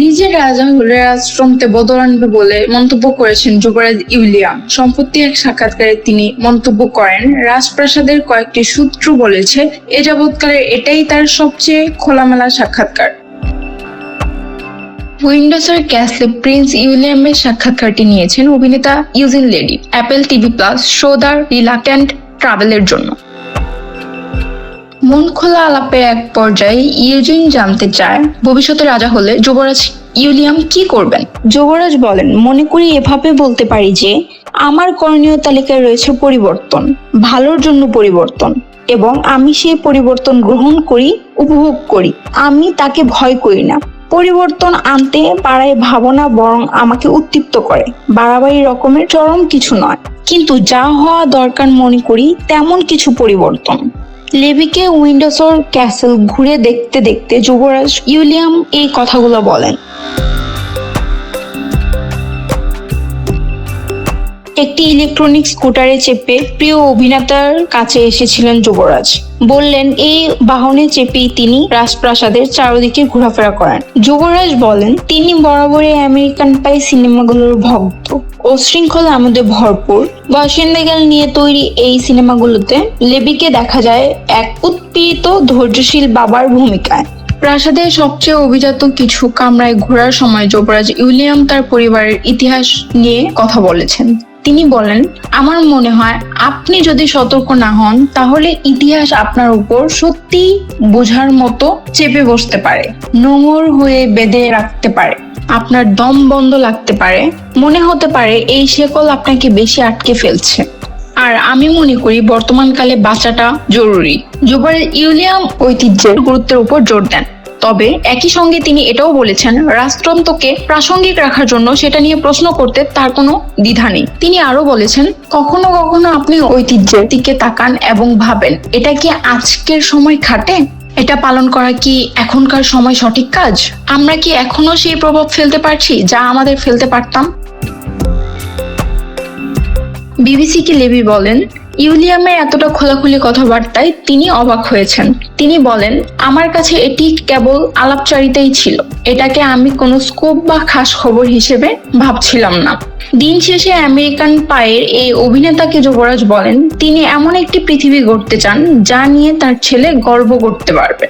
নিজের রাজা হলে রাজতন্ত্রে বদল আনবে বলে মন্তব্য করেছেন যুবরাজ ইউলিয়াম সম্প্রতি এক সাক্ষাৎকারে তিনি মন্তব্য করেন, রাজপ্রাসাদের কয়েকটি সূত্র বলেছে, এ যাবৎকালে এটাই তার সবচেয়ে খোলামেলা সাক্ষাৎকার। উইন্ডোসের ক্যাসলে প্রিন্স উইলিয়ামের সাক্ষাৎকারটি নিয়েছেন অভিনেতা Eugene Levy, Apple TV plus show the Reluctant ট্রাভেলের জন্য। মন খোলা আলাপের এক পর্যায়ে ইউজিন জানতে চায়, ভবিষ্যতে রাজা হলে যুবরাজ ইউলিয়াম কি করবেন? যুবরাজ বলেন, মনে করি এভাবে বলতে পারি যে, আমার করণীয় তালিকায় রয়েছে পরিবর্তন, ভালোর জন্য পরিবর্তন, এবং আমি সেই পরিবর্তন গ্রহণ করি, উপভোগ করি। আমি তাকে ভয় করি না। পরিবর্তন আনতে পারায় ভাবনা বরং আমাকে উত্তীপ্ত করে। বাড়াবাড়ি রকমের চরম কিছু নয়। কিন্তু যা হওয়া দরকার মনে করি, তেমন কিছু পরিবর্তন। লেভিকে উইন্ডোসর ক্যাসেল ঘুরে দেখতে দেখতে যুবরাজ ইউলিয়াম এই কথাগুলো বলেন। একটি ইলেকট্রনিক স্কুটারে চেপে প্রিয় অভিনেতার কাছে এসেছিলেন যুবরাজ। বললেন, এই বাহনে চেপেই তিনি রাজপ্রাসাদের চারদিকে ঘোরাফেরা করেন। যুবরাজ বলেন, তিনি বরাবরই আমেরিকান পাই সিনেমাগুলোর ভক্ত। ও শৃঙ্খলা আমাদের ভরপুর। বাসিন্দাগাল নিয়ে তৈরি এই সিনেমাগুলোতে লেবিকে দেখা যায় এক উৎপীড়িত, ধৈর্যশীল বাবার ভূমিকায়। প্রাসাদের সবচেয়ে অভিজাত কিছু কামরায় ঘোরার সময় যুবরাজ উইলিয়াম তার পরিবারের ইতিহাস নিয়ে কথা বলেছেন। তিনি বলেন, আমার মনে হয় আপনি যদি সতর্ক না হন, তাহলে ইতিহাস আপনার উপর সত্যি বোঝার মতো চেপে বসতে পারে নোংর হয়ে বেঁধে রাখতে পারে, আপনার দম বন্ধ লাগতে পারে, মনে হতে পারে এই শেকল আপনাকে বেশি আটকে ফেলছে। আর আমি মনে করি বর্তমানকালে বাঁচাটা জরুরি। যুবরাজ ইউলিয়াম ঐতিহ্যের গুরুত্বের উপর জোর দেন। তবে একই সঙ্গে তিনি এটাও বলেছেন, রাজতন্ত্রকে প্রাসঙ্গিক রাখার জন্য সেটা নিয়ে প্রশ্ন করতে তার কোনো দ্বিধা নেই। তিনি আরও বলেছেন, কখনো কখনো আপনি ঐতিহ্যের দিকে তাকান এবং ভাবেন, এটা কি আজকের সময় খাটে? এটা পালন করা কি এখনকার সময় সঠিক কাজ? আমরা কি এখনও সেই প্রভাব ফেলতে পারছি যা আমাদের ফেলতে পারতাম? বিবিসিকে লেবি বলেন ইউলিয়ামের এতটা খোলাখুলি কথাবার্তায় তিনি অবাক হয়েছেন। তিনি বলেন, আমার কাছে এটি কেবল আলাপচারিতাই ছিল। এটাকে আমি কোনো স্কোপ বা খাস খবর হিসেবে ভাবছিলাম না। দিন শেষে আমেরিকান পায়ের এই অভিনেতাকে যুবরাজ বলেন, তিনি এমন একটি পৃথিবী গড়তে চান যা নিয়ে তার ছেলে গর্ব করতে পারবে।